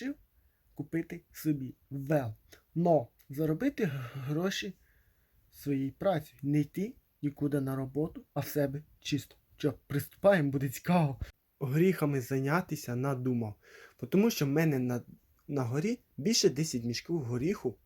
вирішив купити собі вел. Но заробити гроші своєю працею. Не йти нікуди на роботу, а в себе чисто. Що, приступаємо, буде цікаво. Горіхами зайнятися надумав. Тому що в мене на, на горі більше 10 мішків горіху.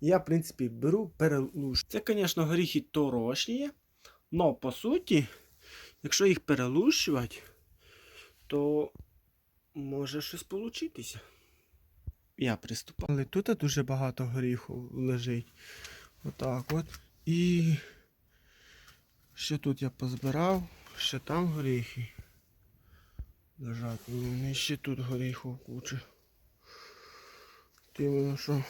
Я, в принципі, беру перелуш. Це, звісно, горіхи торошні, але по суті, якщо їх перелущувати, то може щось получитися. Я приступав. Але тут дуже багато горіху лежить. Отак от. І ще тут я позбирав, ще там горіхи лежать. Ну, І ще тут горіху куча. Ти іменно що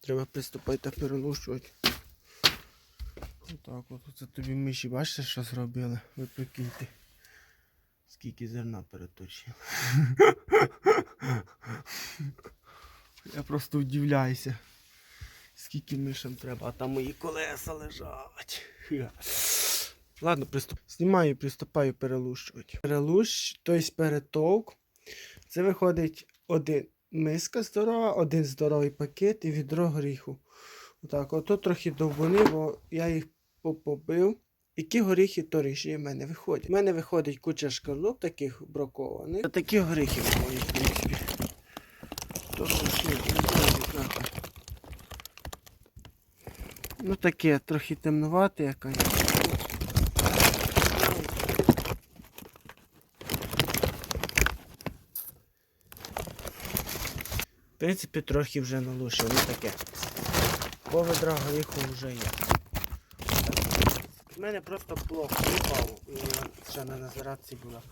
треба приступати та перелущувати. Отак от. Це тобі миші, бачите, що зробили? Ви прикиньте. Скільки зерна переточили. Я просто удивляюся. Скільки мишам треба, а там мої колеса лежать. Ладно, приступ. Знімаю приступаю перелущувати. Перелущ, тобто перетовк. Це виходить один миска здорова, один здоровий пакет і відро горіху. Отак, ото трохи довбуни, бо я їх попобив. Які горіхи торішні в мене виходять? У мене виходить куча шкарлуп таких бракованих. Такі горіхи в принципі. То виходить нахуй. Ну таке, трохи темнувате якась. В принципі, трохи вже налушив, ну таке. По ведра горіху вже є. Мене просто блок випав, і ще на назиратці була.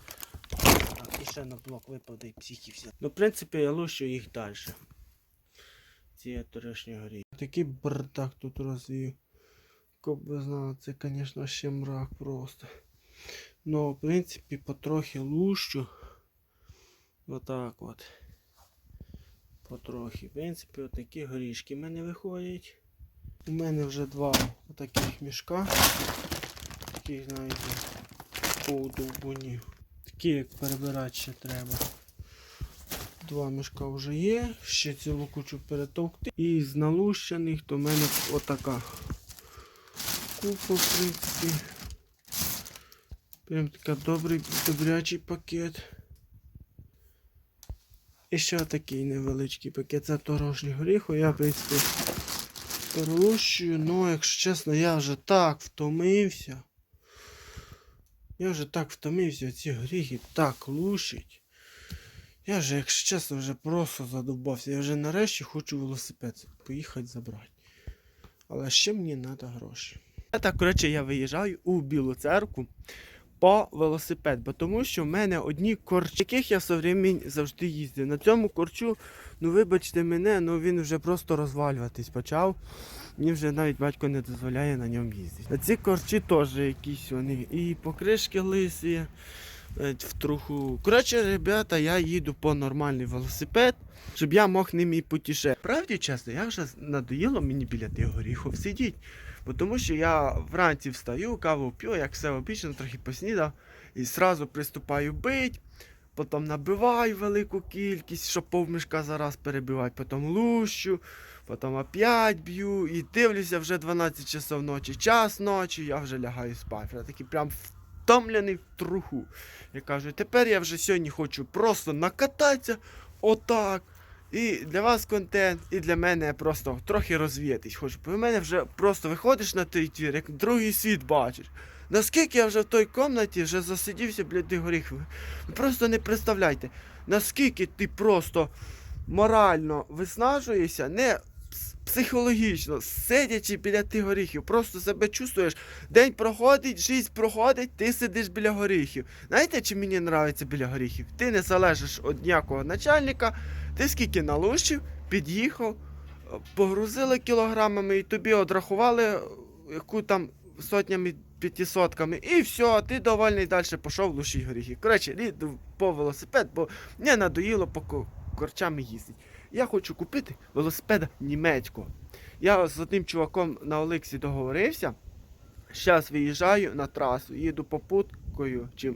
Так, і ще на блок випав, да й психі все. Ну, в принципі, я лущу їх далі. Ці торешні горіхи. Такий бардак тут розвів. Хто би знав, це, звісно, ще мрак просто. Ну, в принципі, потрохи лущу. Отак от. Потрохи. В принципі, отакі горішки в мене виходять. У мене вже два отаких мішка. Таких, знаєте, повдовбунів. Такі, як перебирати ще треба. Два мішка вже є, ще цілу кучу перетовкти. І з налущених то в мене отака купа, в принципі. Прям така добрий, добрячий пакет. І ще такий невеличкий пакет. Це торожній горіху. Я, в принципі, перелущую, ну, якщо чесно, я вже так втомився. Я вже так втомився, ці гріхи так лущить. Я вже, якщо чесно, вже просто задубався. Я вже нарешті хочу велосипед поїхати забрати. Але ще мені треба гроші. А так, коротше, я виїжджаю у Білу церкву по велосипед, бо тому що в мене одні корчі, яких я все завжди їздив. На цьому корчу, ну вибачте мене, ну він вже просто розвалюватись почав. Мені вже навіть батько не дозволяє на ньому їздити. А ці корчі теж якісь вони. І покришки лисі е, в труху. Коротше, ребята, я їду по нормальний велосипед, щоб я мог ним і потіше. Правді чесно, я вже надоїло мені біля тих горіхів сидіти. Бо тому що я вранці встаю, каву п'ю, як все обічно, трохи поснідав, і одразу приступаю бить, потім набиваю велику кількість, щоб повмішка зараз перебивати, потім лущу, потім опять б'ю і дивлюся вже 12 часов ночі, час ночі, я вже лягаю спати. Я такий прям втомлений в труху. Я кажу, тепер я вже сьогодні хочу просто накататися отак. І для вас контент, і для мене просто трохи розвіятись хочу. Бо в мене вже просто виходиш на той твір, як другий світ бачиш. Наскільки я вже в той комнаті вже засидівся, блядь, горіх. Ви просто не представляйте, наскільки ти просто морально виснажуєшся, не психологічно, сидячи біля тих горіхів, просто себе чувствуєш, день проходить, життя проходить, ти сидиш біля горіхів. Знаєте, чи мені подобається біля горіхів? Ти не залежиш від ніякого начальника, ти скільки налущив, під'їхав, погрузили кілограмами і тобі одрахували е, яку там сотнями п'ятисотками, і все, ти довольний далі пішов лущить горіхи. Коротше, їду по велосипед, бо мені надоїло по корчами їздити. Я хочу купити велосипеда німецького. Я з одним чуваком на Олексі договорився. Зараз виїжджаю на трасу, їду попуткою чи,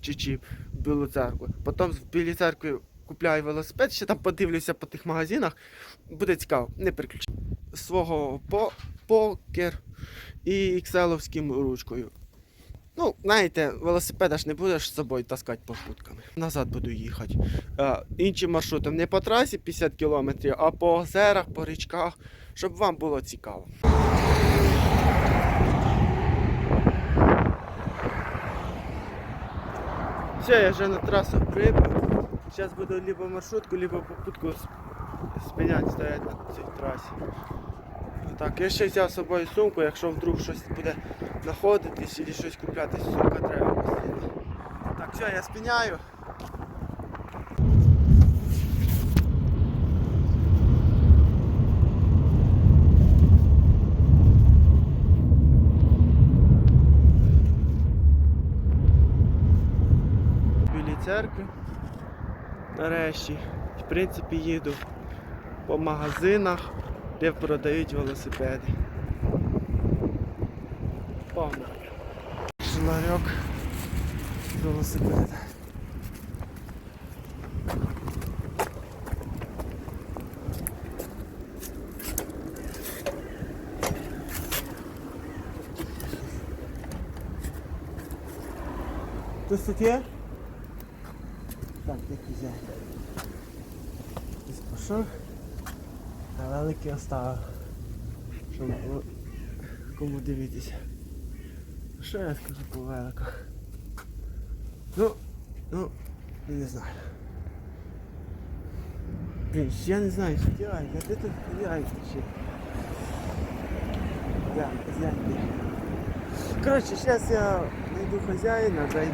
чи, чи в Білу церкву. Потім в Білій церкві купляю велосипед, ще там подивлюся по тих магазинах. Буде цікаво, не переключай. Свого по, покер і XL-овським ручкою. Ну, знаєте, велосипеда ж не будеш з собою таскати попутками. Назад буду їхати. Е, іншим маршрутом не по трасі 50 км, а по озерах, по річках, щоб вам було цікаво. Все, я вже на трасу прибув. Зараз буду либо маршрутку, либо попутку с- спинять стоять на цій трасі. Так, я ще взяв з собою сумку, якщо вдруг щось буде знаходитись чи щось купляти, сумка треба постійно. Так, все, я спиняю. Білій церкви. Нарешті, в принципі, їду по магазинах, де продають велосипеди. Погнали. Шларьок з велосипеда. Тут є? Великий оставив. Щоб о, кому дивитися. Що я скажу по великах? Ну, ну, не знаю. Блін, я не знаю, що делать. Я де тут? Да, хазяйки. Коротше, зараз я знайду хазяїна, дай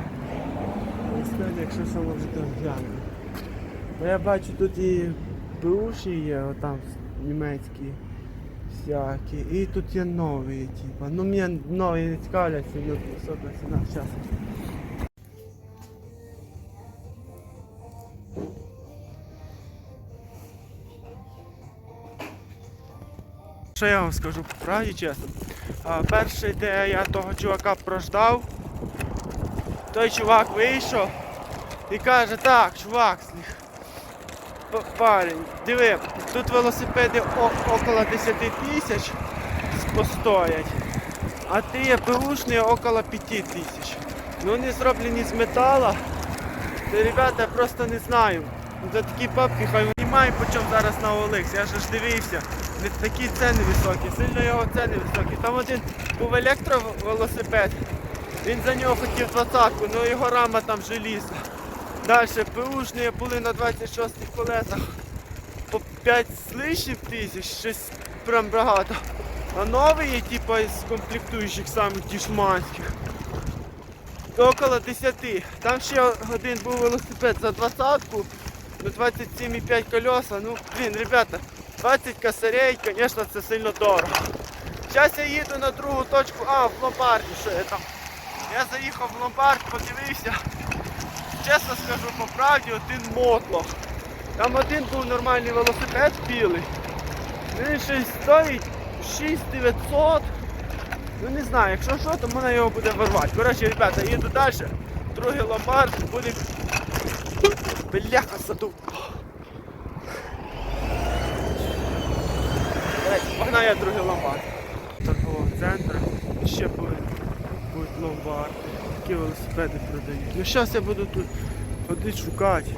Насправді, якщо що може то гляну. Бо я бачу тут і беуші є, отам німецькі всякі. І тут є нові, типа. Ну мені нові не цікавлять, сьогодні висока ціна. Зараз. Що я вам скажу по правді чесно? А, перший, де я того чувака прождав, той чувак вийшов і каже, так, чувак, парень, диви, тут велосипеди около 10 тисяч постоять, а ти є беушний около 5 тисяч. Ну вони зроблені з металу. Та, ребята, просто не знаю. За такі папки хай немає по чому зараз на OLX. Я ж дивився. Такі ціни високі, сильно його ціни високі. Там один був електровелосипед. Він за нього хотів двадцятку, але його рама там желізна. Далі ПУшні були на 26 колесах по 5 з лишнім тисяч, щось прям багато. А нові є, типу, з комплектуючих самих дішманських. Около 10. Там ще один був велосипед за двадцятку, на 27,5 колеса. Ну, блін, ребята, 20 косарей, звісно, це сильно дорого. Зараз я їду на другу точку, а, в ломбарді, що я там. Я заїхав в ломбард, подивився. Чесно скажу по правді, один мотлох. Там один був нормальний велосипед білий. Він щось стоїть 6900. Ну не знаю, якщо що, то мене його буде вирвати. Коротше, ребята, їду далі. Другий ломбард буде. Бляха саду. Погнав другий ломбард. Такого центру ще буде, будуть ломбарди. Такі велосипеди продають. Ну зараз я буду тут ходити шукати.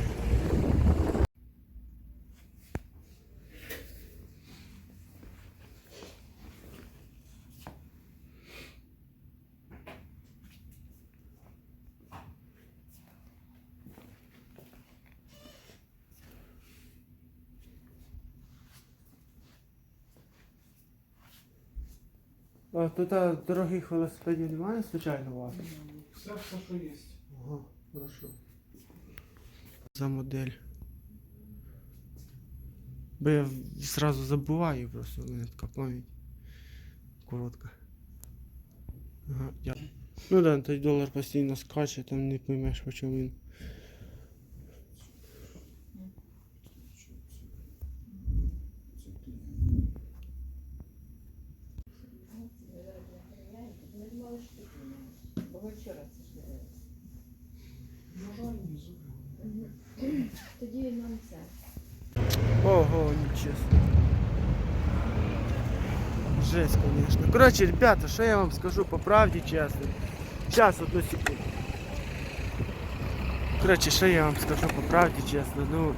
А тут а, дорогих велосипедів немає, звичайно, у вас? Все, все, що є. Ага, хорошо. За модель. Бо я зразу забуваю просто, у мене така пам'ять. Коротка. Ага, я. Ну да, той долар постійно скаче, там не поймеш, по чому він. Тоді нам огонь, чесно. Жесть, Короче, ребята, що я вам скажу по правді чесно. Сейчас, одну секунду. Короче, що я вам скажу по правді чесно, ну.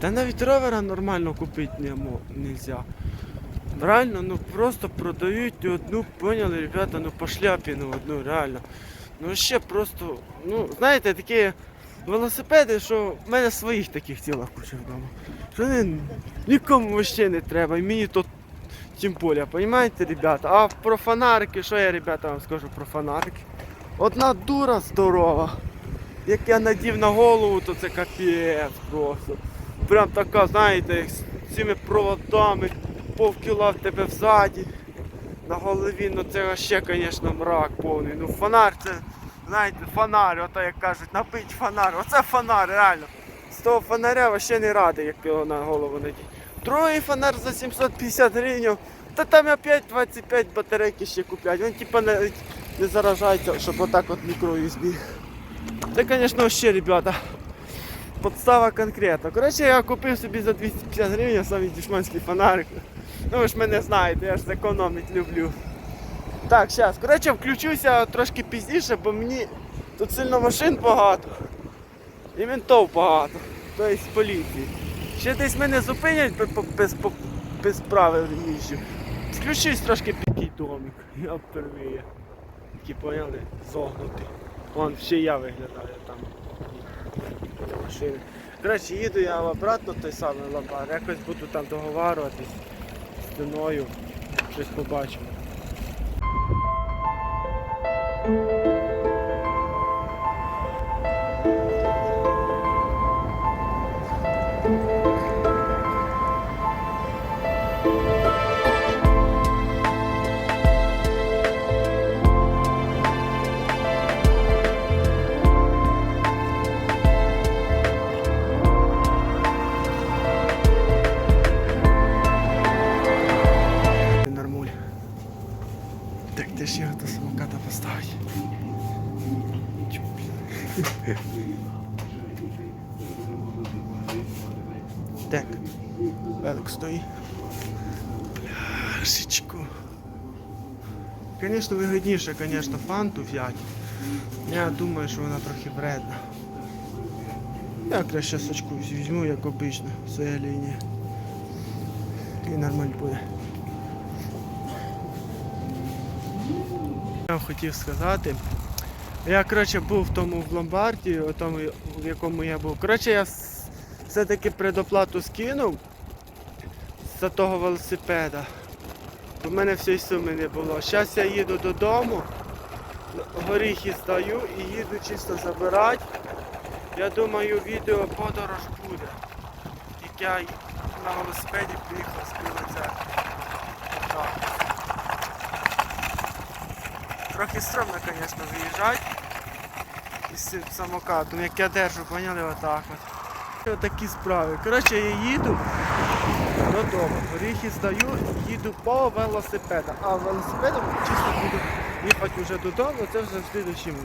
Та навіть ровера нормально купити не мо- нельзя. Реально, ну просто продають одну, поняли, ребята, ну по шляпі, ну одну, реально. Ну ще просто, ну, знаєте, такі велосипеди, що в мене своїх таких ціла куча вдома. Що вони нікому вообще не треба, і мені то тим більше, понимаете, ребята? А про фонарики, що я, ребята, вам скажу про фонарики? Одна дура здорова. Як я надів на голову, то це капець просто. Прям така, знаєте, з цими проводами, повкіла в тебе взаді. На голові, ну це ще, звісно, мрак повний. Ну фонар це, знаєте, фонар, ото як кажуть, набить фонар. Оце фонар, реально. З того фонаря вообще не радий, як його на голову надіть. Другий фонар за 750 гривень. Та там опять 25 батарейки ще куплять. Він типа не, не заражається, щоб отак от мікро збіг. Це, звісно, ще, ребята. Подстава конкретна. Коротше, я купив собі за 250 гривень самий дешманський фонарик. Ну ви ж мене знаєте, я ж зекономить люблю. Так, зараз. Коротше, включуся трошки пізніше, бо мені тут сильно машин багато. І ментов багато. Тобто поліції. Ще десь мене зупинять без, без правил їжджу. Включусь трошки під домик. Я впервые. Такі поняли? Зогнутий. Вон ще я виглядаю там. Машини. Коротше, їду я обратно той самий лабар. Якось буду там договарюватись з стіною. Щось побачимо. Так, де ж його до самоката блін. Так, велик стоїть. Пляшечку. Звісно, вигідніше, звісно, фанту взяти. Я думаю, що вона трохи вредна. Я краще сочку візьму, як обично, своя лінія. І нормально буде. Я хотів сказати. Я коротше був в тому в ломбарді, у тому, в якому я був. Коротше, я все-таки предоплату скинув за того велосипеда. У мене всієї суми не було. Зараз я їду додому, горіхи здаю і їду чисто забирати. Я думаю, відео подорож буде. Як я на велосипеді приїхав з Білоцеркви. Так. Трохи стрьомно, звісно, виїжджати із самокатом, як я держу, поняли, отак от. Отакі справи. Коротше, я їду додому, горіхи здаю, їду по велосипеду. А велосипедом чисто буду їхати вже додому, це вже в слідчому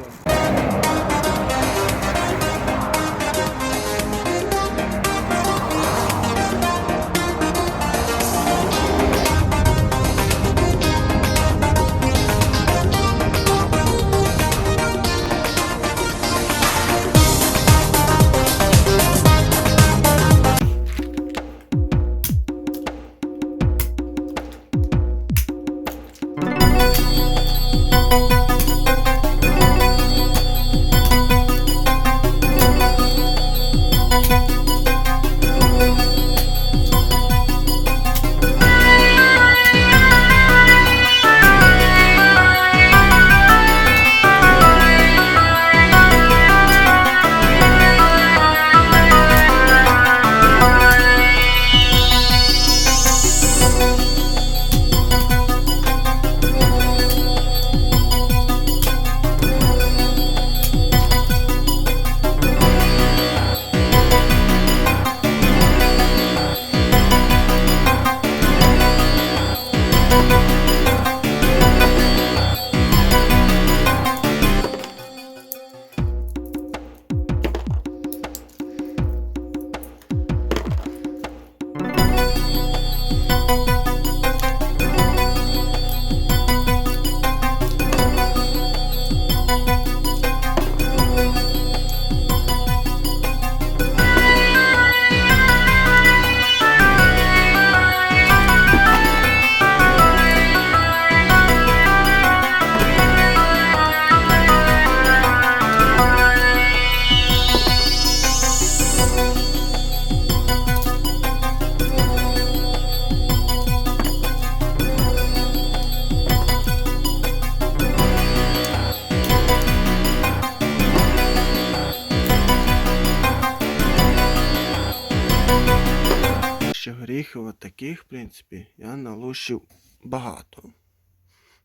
таких, в принципі, я налущив багато.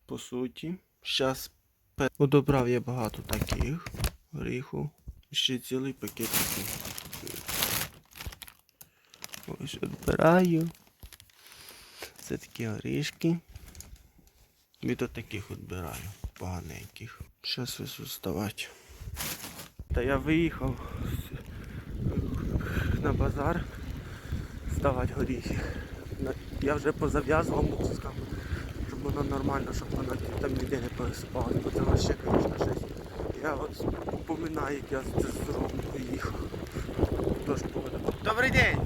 По суті, зараз удобрав я багато таких горіху. Ще цілий пакет. Ось відбираю. Це такі горішки. Від таких відбираю, поганеньких. Зараз ось вставати. Та я виїхав на базар ставати горіхи. Я вже позав'язував мотузками, щоб воно нормально, щоб воно там ніде не пересипалось, бо це вообще, звісно, жесть. Я от пам'ятаю, як я це з дороги поїхав. Тож Добрий день!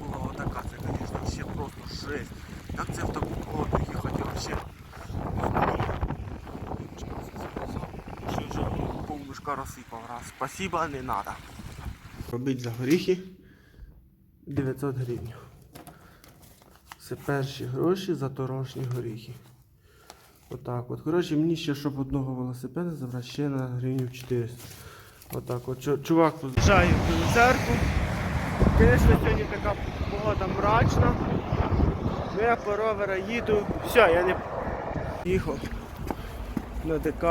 Була отака, це, звісно, ще просто жесть. Як це в таку погоду їхати, я вообще. Що вже повнушка розсипав раз. Спасибо, не надо. Робить за горіхи 900 гривень. Це перші гроші за торожні горіхи. Отак от. Коротше, мені ще, щоб одного велосипеда забрати, ще на гривню 400. Отак от. Чувак приїжджає в церкву. Звісно, сьогодні така погода мрачна. Ну я по ровера їду. Все, я не їхав на ДК.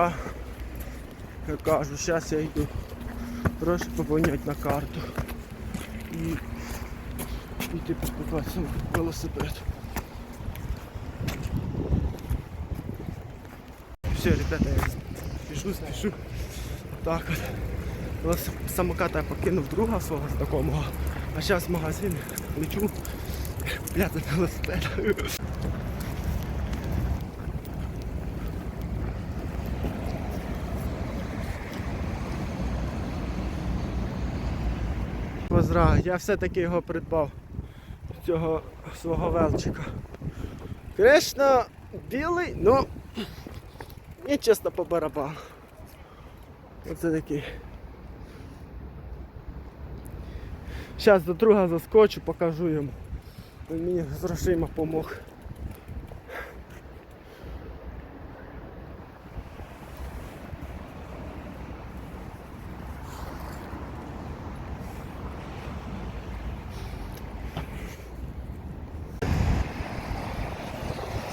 Я кажу, зараз я йду гроші поповняти на карту. І йти покупати велосипед. Все, ребята, я спішу, спішу. Так от. Велосип- Самокат я покинув друга свого знакомого. А зараз в магазин лечу. Пляти велосипед. Позра, я все-таки його придбав. Цього свого велчика. Звісно, білий, ну і чесно по барабану. Оце такий. Зараз до друга заскочу, покажу йому. Він мені з грошима помог.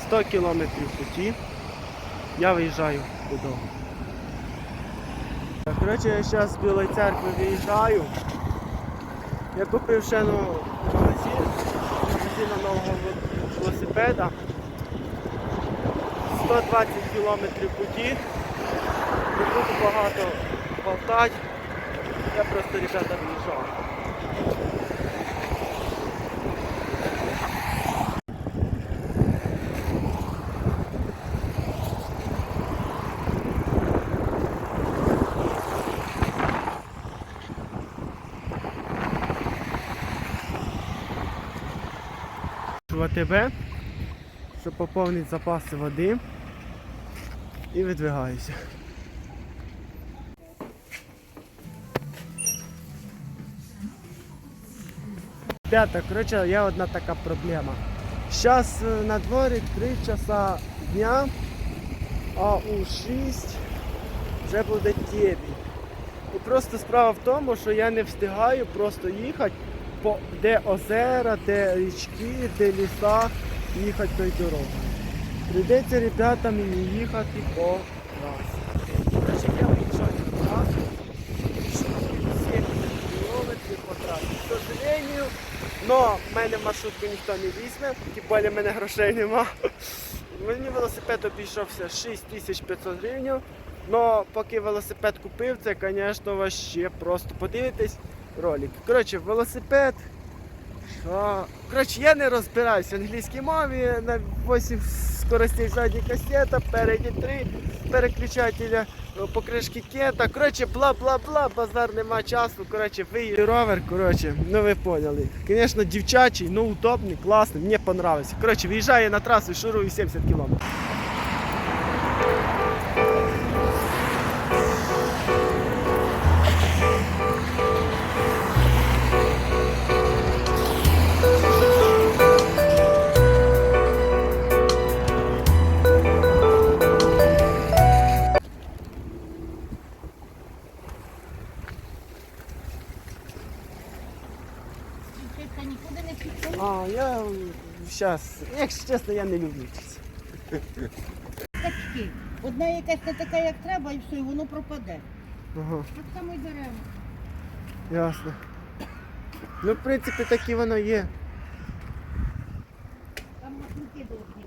Сто кілометрів путі. Я виїжджаю додому. Коротше, я зараз з Білої церкви виїжджаю. Я купив ще ну, магазин нового велосипеда. 120 кілометрів путі. Не буду багато болтати. Я просто ребята виїжджаю. В АТБ, щоб поповнити запаси води і видвигаюся. Ребята, коротше, є одна така проблема. Зараз на дворі 3 часа дня, а у 6 вже буде темінь. І просто справа в тому, що я не встигаю просто їхати, де озера, де річки, де ліса, їхати тою дорогою. Прийдеться ребята мені їхати по трасі. Короче, я виїжджаю на трасу, 70 кілометрів по трасі. К сожалению, но в мене маршрутку ніхто не візьме, тим більше в мене грошей нема. Мені велосипед обійшовся 6500 гривень. Но поки велосипед купив, це, звісно, вообще просто подивитись ролик. Коротше, велосипед. Що? Коротше, я не розбираюся в англійській мові на 8 скоростей задні касета, переді 3, переключателя, покришки кета. Коротше, бла-бла-бла, базар нема часу. Коротше, виїзд ровер, коротше, ну ви поняли. Звісно, дівчачий, ну удобний, класний, мені понравився. Коротше, виїжджаю на трасу і шурую 70 км. Якщо чесно, я не люблю вчитися. Качки. Одна якась не така, як треба, і все, і воно пропаде. Ага, Так само й дерева. ясно. Ну, в принципі, так і воно є. Там маслюки довгі.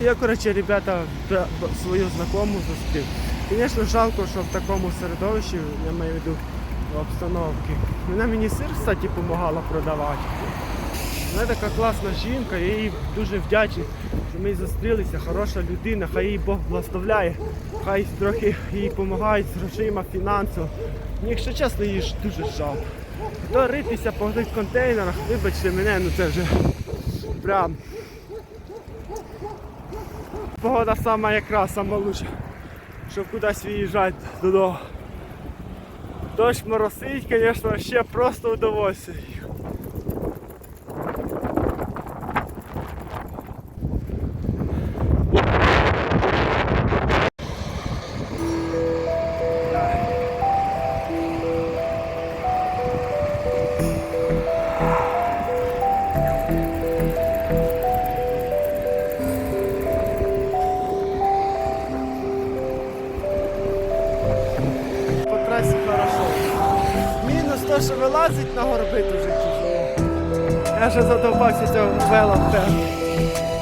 Я, коротше, ребята, бра- б- свою знакому зустрів. Звісно, жалко, що в такому середовищі, я маю в виду обстановки. Вона мені сир, кстати, допомагала продавати. Вона така класна жінка, я їй дуже вдячний, що ми зустрілися, хороша людина, хай їй Бог благословляє, хай трохи їй допомагають з грошима, фінансово. Мені, якщо чесно, її ж дуже жалко. То ритися по тих контейнерах, вибачте мене, ну це вже прям. Погода сама якраз, сама лучша, щоб кудись виїжджати додому. Дощ моросить, звісно, ще просто удовольствие.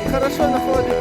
І хорошо знаходити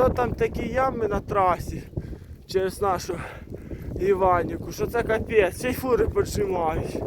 то там такі ями на трасі через нашу Іваніку, що це капець, ще й фури поджимають.